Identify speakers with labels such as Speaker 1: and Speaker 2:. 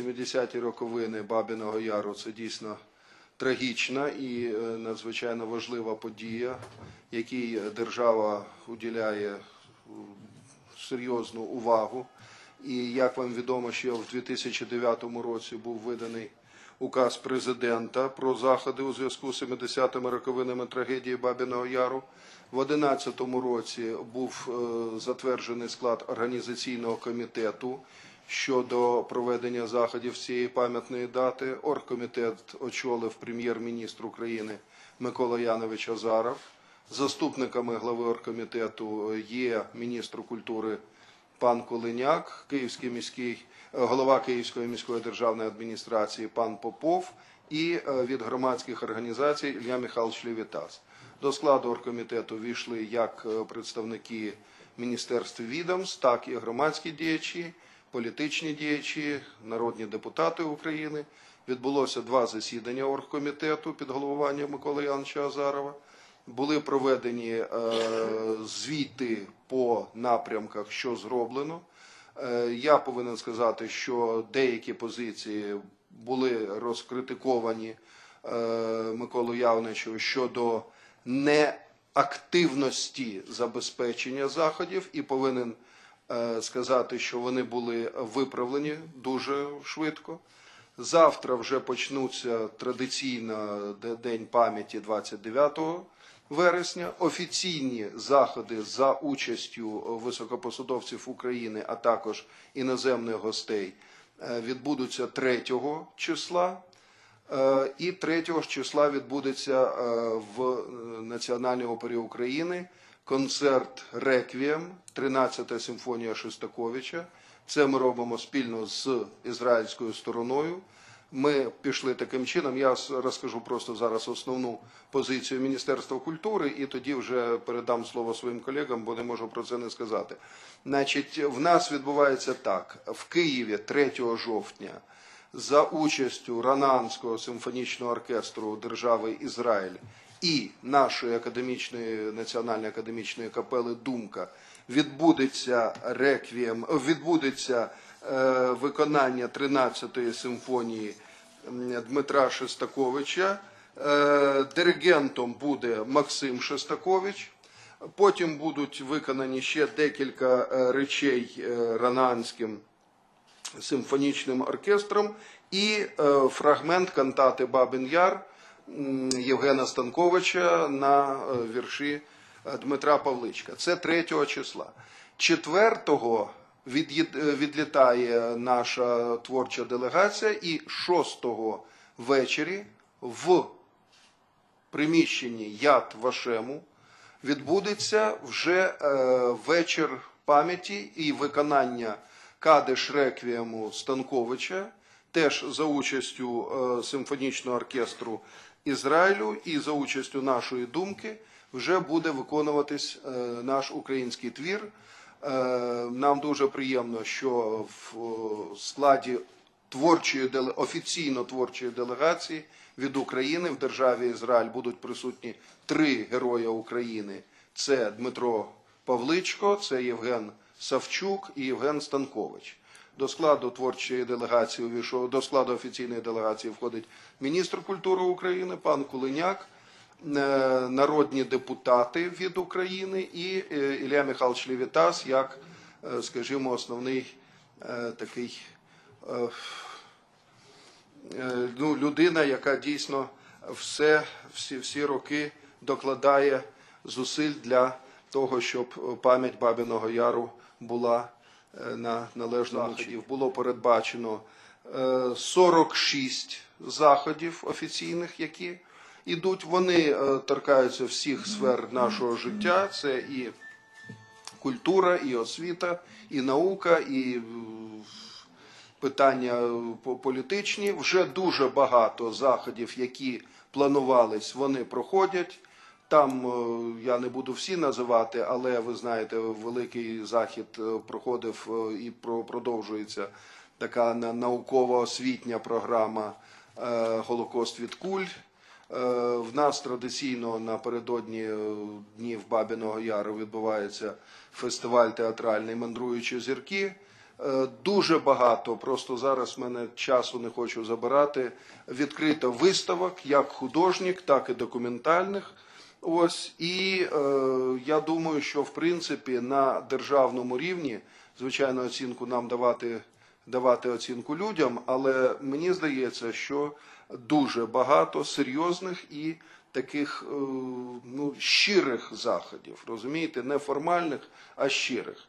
Speaker 1: 70-ті роковини Бабиного Яру це дійсно трагічна і е, надзвичайно важлива подія, якій держава уділяє е, серйозну увагу. І як вам відомо, що в 2009 році був виданий указ президента про заходи у зв'язку з 70-ми роковинами трагедії Бабиного Яру. В 2011 році був е, затверджений склад організаційного комітету щодо проведення заходів цієї пам'ятної дати. Оргкомітет очолив прем'єр-міністр України Микола Янович Азаров. Заступниками глави оргкомітету є міністр культури пан Кулиняк, Київський міський е, голова Київської міської державної адміністрації пан Попов і е, від громадських організацій Ілля Михайлович Левітас. До складу оргкомітету війшли як е, представники міністерств відомств, так і громадські діячі, політичні діячі, народні депутати України. Відбулося два засідання оргкомітету під головуванням Миколи Яновича Азарова. Були проведені е, звіти по напрямках, що зроблено. Е, я повинен сказати, що деякі позиції були розкритиковані е, Миколою Явничу щодо неактивності забезпечення заходів, і повинен сказати, що вони були виправлені дуже швидко. Завтра вже почнуться традиційно День пам'яті 29 вересня. Офіційні заходи за участю високопосадовців України, а також іноземних гостей, е, відбудуться 3 числа. Е, І 3 числа відбудеться е, в е, Національній опері України концерт Реквієм, 13-та симфонія Шостаковича. Це ми робимо спільно з ізраїльською стороною. Ми пішли таким чином. Я розкажу просто зараз основну позицію Міністерства культури, і тоді вже передам слово своїм колегам, бо не можу про це не сказати. Значить, в нас відбувається так: в Києві 3 жовтня за участю Рананського симфонічного оркестру держави Ізраїль і нашої академічної національної академічної капели Думка відбудеться реквієм, відбудеться е, виконання 13-ї симфонії Дмитра Шестаковича. Е, диригентом буде Максим Шестакович. Потім будуть виконані ще декілька е, речей е, рананським симфонічним оркестром і е, фрагмент кантати Бабин Яр Євгена Станковича на е, вірші е, Дмитра Павличка. Це 3 числа. 4-го е, відлітає наша творча делегація, і 6-го ввечері в приміщенні Яд Вашему відбудеться вже вечір пам'яті і виконання кадиш реквієму Станковича, теж за участю симфонічного оркестру Ізраїлю і за участю нашої думки вже буде виконуватись е, наш український твір. Е, Нам дуже приємно, що в е, складі творчої офіційно творчої делегації від України в державі Ізраїль будуть присутні три герої України: це Дмитро Павличко, це Євген Савчук і Євген Станкович. До складу творчої делегації увійшов до складу офіційної делегації входить міністр культури України пан Кулиняк, е, народні депутати від України і е, Ілля Михайлович Левітас як, е, скажімо, основний такий ну, людина, яка дійсно все, всі, всі роки докладає зусиль для того, щоб пам'ять Бабиного Яру була на належному заході. Було передбачено е, 46 заходів офіційних, які ідуть. Вони е, торкаються всіх сфер нашого життя. Це і культура, і освіта, і наука, і е, питання е, політичні. Вже дуже багато заходів, які планувались, вони проходять. Там е, я не буду всі називати, але ви знаєте, великий захід е, проходив е, і про- продовжується така науково-освітня програма Голокост від куль. В нас традиційно напередодні днів Бабиного Яру відбувається фестиваль театральний Мандруючі зірки. Дуже багато, просто зараз мене часу не хочу забирати. Відкрито виставок, як художніх, так і документальних. Ось і е, я думаю, що в принципі на державному рівні, звичайно, оцінку нам давати, давати оцінку людям, але мені здається, що дуже багато серйозних і таких е, ну, щирих заходів, розумієте, не формальних, а щирих.